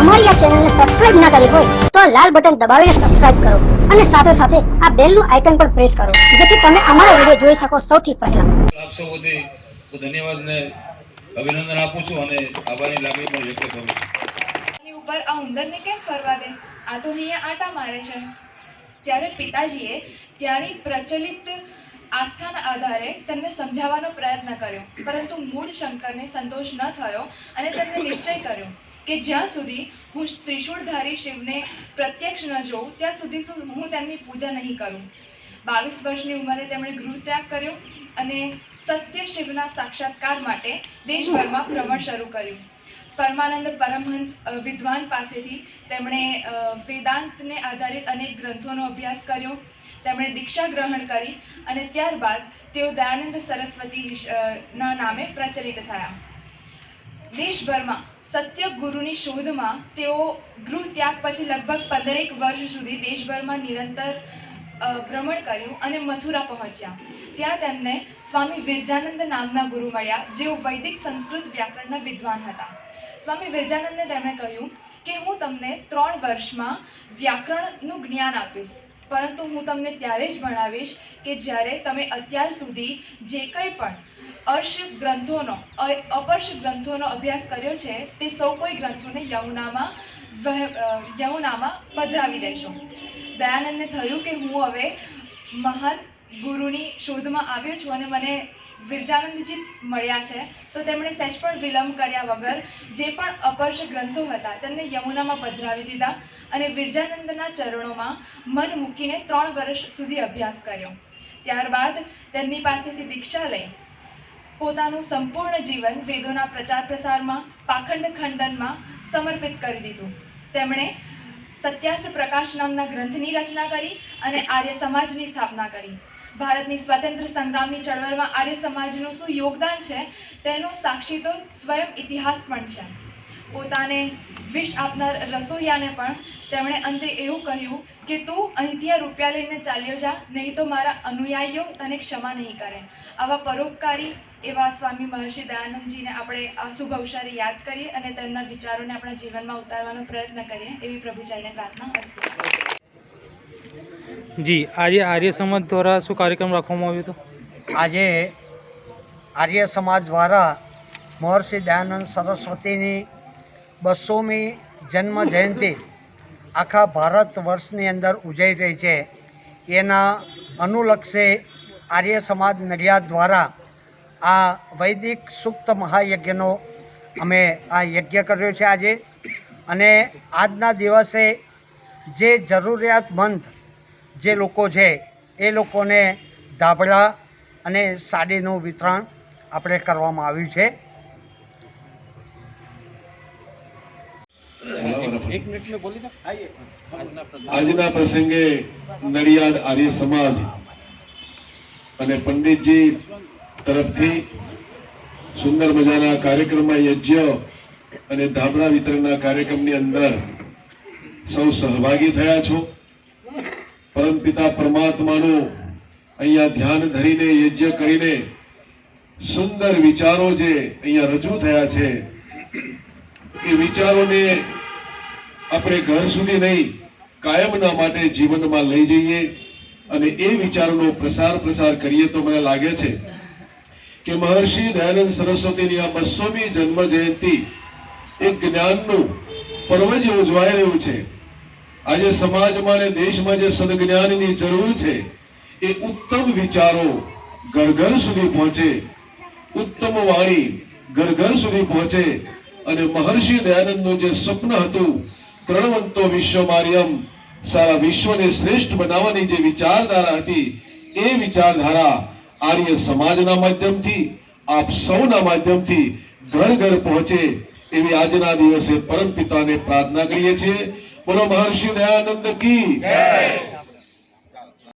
અમારી આ ચેનલને સબસ્ક્રાઇબ ના કરી હોય તો આ લાલ બટન દબાવીને સબસ્ક્રાઇબ કરો અને સાથે સાથે આ બેલનું આઇકન પણ પ્રેસ કરો જેથી તમે અમારા વીડિયો જોઈ શકો સૌથી પહેલા. આપ સૌ બધે હું ધન્યવાદ ને અભિનંદન આપું છું અને આભારની લાગણી પણ વ્યક્ત કરું છું. ઉપર આ ઉંદરને કેમ ફરવા દે? આ તો અહીંયા આટા મારે છે. ત્યારે પિતાજીએ ત્યાંની પ્રચલિત આસ્થાના આધારે તેમને સમજાવવાનો પ્રયત્ન કર્યો પરંતુ મૂળ શંકરને સંતોષ ન થયો અને તેમને નિશ્ચય કર્યો. કે જ્યાં સુધી હું ત્રિશૂળધારી શિવને પ્રત્યક્ષ ન જોઉં, ત્યાં સુધી હું તેમની પૂજા નહીં કરું. બાવીસ વર્ષની ઉંમરે તેમણે ગૃહ ત્યાગ કર્યો અને સત્ય શિવના સાક્ષાત્કાર માટે દેશભરમાં ભ્રમણ શરૂ કર્યું. પરમાનંદ પરમહંસ વિદ્વાન પાસેથી તેમણે વેદાંતને આધારિત અનેક ગ્રંથોનો અભ્યાસ કર્યો. તેમણે દીક્ષા ગ્રહણ કરી અને ત્યારબાદ તેઓ દયાનંદ સરસ્વતી ના નામે પ્રચલિત થયા. દેશભરમાં સત્ય ગુરુની શોધમાં તેઓ ગૃહ ત્યાગ પછી લગભગ પંદરેક વર્ષ સુધી દેશભરમાં નિરંતર ભ્રમણ કર્યું અને મથુરા પહોંચ્યા. ત્યાં તેમને સ્વામી વિરજાનંદ નામના ગુરુ મળ્યા, જેઓ વૈદિક સંસ્કૃત વ્યાકરણના વિદ્વાન હતા. સ્વામી વિરજાનંદને તેમણે કહ્યું કે હું તમને ત્રણ વર્ષમાં વ્યાકરણનું જ્ઞાન આપીશ. પરંતુ હું તમને ત્યારે જ ભણાવીશ કે જ્યારે તમે અત્યાર સુધી જે કંઈ પણ અર્શ ગ્રંથોનો, અ- અપર્શ ગ્રંથોનો અભ્યાસ કર્યો છે, તે સૌ કોઈ ગ્રંથોને યમુનામાં યમુનામાં પધરાવી દેશો. દયાનંદને થયું કે હું હવે મહાન ગુરુની શોધમાં આવ્યો છું અને મને વિરજાનંદજી મળ્યા છે. તો તેમણે સહેજ પણ વિલંબ કર્યા વગર જે પણ અપર્શ ગ્રંથો હતા તેમને યમુનામાં પધરાવી દીધા અને વિરજાનંદના ચરણોમાં મન મૂકીને ત્રણ વર્ષ સુધી અભ્યાસ કર્યો. ત્યારબાદ તેમની પાસેથી દીક્ષા લઈ પોતાનું સંપૂર્ણ જીવન વેદોના પ્રચાર પ્રસારમાં, પાખંડ ખંડનમાં સમર્પિત કરી દીધું. તેમણે સત્યાર્થ પ્રકાશ નામના ગ્રંથની રચના કરી અને આર્ય સમાજની સ્થાપના કરી. ભારતની સ્વતંત્ર સંગ્રામની ચળવળમાં આર્ય સમાજનું શું યોગદાન છે, તેનો સાક્ષી તો સ્વયં ઇતિહાસ પણ છે. પોતાને વિષ આપનાર રસોઈયાને પણ તેમણે અંતે એવું કહ્યું કે, તું અહીંથી આ રૂપિયા લઈને ચાલ્યો જા, નહીં તો મારા અનુયાયીઓ તને ક્ષમા નહીં કરે. આવા પરોપકારી એવા સ્વામી મહર્ષિ દયાનંદજીને આપણે આ શુભ અવસરે યાદ કરીએ અને તેમના વિચારોને આપણા જીવનમાં ઉતારવાનો પ્રયત્ન કરીએ એવી પ્રભુચરણે પ્રાર્થના અસ્તુ. જી, આજે આર્ય સમાજ દ્વારા શું કાર્યક્રમ રાખવામાં આવ્યો હતો? આજે આર્ય સમાજ દ્વારા મહર્ષિ દયાનંદ સરસ્વતીની બસોમી જન્મ જયંતિ આખા ભારત વર્ષની અંદર ઉજવી રહી છે. એના અનુલક્ષે આર્ય સમાજ નડિયાદ દ્વારા આ વૈદિક સુક્ત મહાયજ્ઞનો અમે આ યજ્ઞ કર્યો છે આજે. અને આજના દિવસે જે જરૂરિયાતમંદ જે લોકો છે એ લોકોને ધાબળા અને સાડીનું વિતરણ આપણે કરવામાં આવ્યું છે. આજના પ્રસંગે નડિયાદ આર્ય સમાજ અને પંડિતજી તરફથી સુંદર મજાના કાર્યક્રમમાં યજ્ઞ અને ધાબળા વિતરણના કાર્યક્રમની અંદર સૌ સહભાગી થયા છો. પરમપિતા પરમાત્માનું અહીંયા ધ્યાન ધરીને, યજ્ઞ કરીને સુંદર વિચારો જે અહીંયા રજૂ થયા છે, એ વિચારોને આપણે ઘર સુધી નહીં, કાયમના માટે જીવનમાં લઈ જઈએ અને એ વિચારોનો પ્રસાર પ્રસાર કરીએ તો મને લાગે છે કે મહર્ષિ દયાનંદ સરસ્વતીની આ બસોમી જન્મ જયંતિ એક જ્ઞાનનું પર્વ જે ઉજવાઈ રહ્યું છે. આજે સમાજમાં અને દેશમાં જે સદજ્ઞાનની જરૂર છે, એ ઉત્તમ વિચારો ઘર ઘર સુધી પહોંચે, ઉત્તમ વાણી ઘર ઘર સુધી પહોંચે અને મહર્ષિ દયાનંદનું જે સ્વપ્ન હતું, પ્રણવંતો વિશ્વમાર્યમ, સારા વિશ્વને શ્રેષ્ઠ બનાવવાની જે વિચારધારા હતી, એ વિચારધારા આર્ય સમાજના માધ્યમથી, આપ સૌના માધ્યમથી ઘર ઘર પહોંચે એવી આજના દિવસે પરમ પિતાને પ્રાર્થના કરીએ છીએ. બોલો મહર્ષિ દયાનંદ કી.